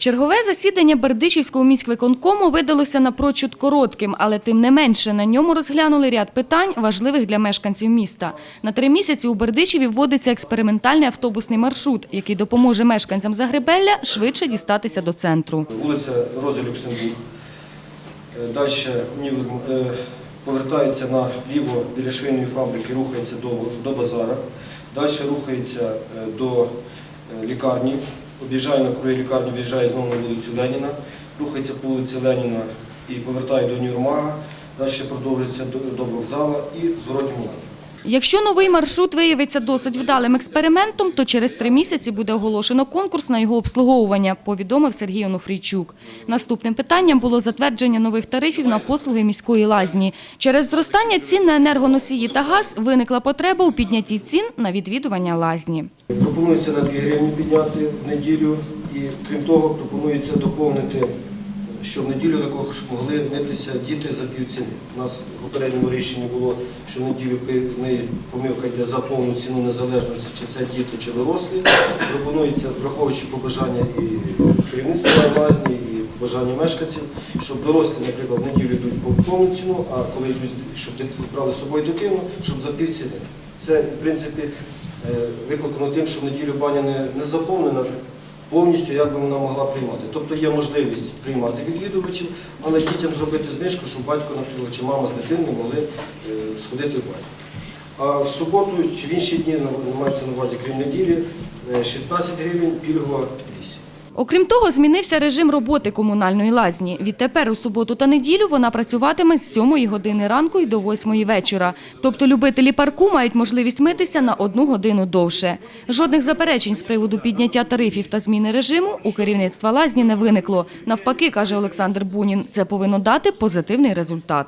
Чергове засідання Бердичівського міськвиконкому видалося напрочуд коротким, але тим не менше на ньому розглянули ряд питань, важливих для мешканців міста. На три місяці у Бердичеві вводиться експериментальний автобусний маршрут, який допоможе мешканцям Загребелля швидше дістатися до центру. Вулиця Роза Люксембург. Е, Далі е, повертається наліво біля швейної фабрики, рухається до, до базара. Далі рухається е, до лікарні, об'їжджає на круги лікарні, в'їжджає знову на вулицю Леніна, рухається по вулиці Леніна і повертає до Нюрмага. Далі продовжується до, до вокзала і зворотнім лані. Якщо новий маршрут виявиться досить вдалим експериментом, то через три місяці буде оголошено конкурс на його обслуговування, повідомив Сергій Онуфрійчук. Наступним питанням було затвердження нових тарифів на послуги міської лазні. Через зростання цін на енергоносії та газ виникла потреба у піднятті цін на відвідування лазні. Пропонується на 2 гривні підняти в неділю і крім того пропонується доповнити, що в неділю також могли митися діти за півціни. У нас в попередньому рішенні було, що в неділю неї помилка йде за повну ціну незалежності, чи це діти, чи дорослі. Пропонується, враховуючи побажання і керівництва лазні, і бажання мешканців, щоб дорослі, наприклад, в неділю йдуть по повну ціну, а коли йдуть, щоб брали з собою дитину, щоб за півціни. Це, в принципі, е, викликано тим, що в неділю баня не заповнена повністю, як би вона могла приймати. Тобто є можливість приймати відвідувачів, але дітям зробити знижку, щоб батько, наприклад, чи мама з дитиною могли е, сходити в баню. А в суботу чи в інші дні, мається на увазі, крім неділі, е, 16 гривень, пільгова 8. Окрім того, змінився режим роботи комунальної лазні. Відтепер у суботу та неділю вона працюватиме з 7 години ранку і до 8 вечора. Тобто любителі парку мають можливість митися на одну годину довше. Жодних заперечень з приводу підняття тарифів та зміни режиму у керівництва лазні не виникло. Навпаки, каже Олександр Бунін, це повинно дати позитивний результат.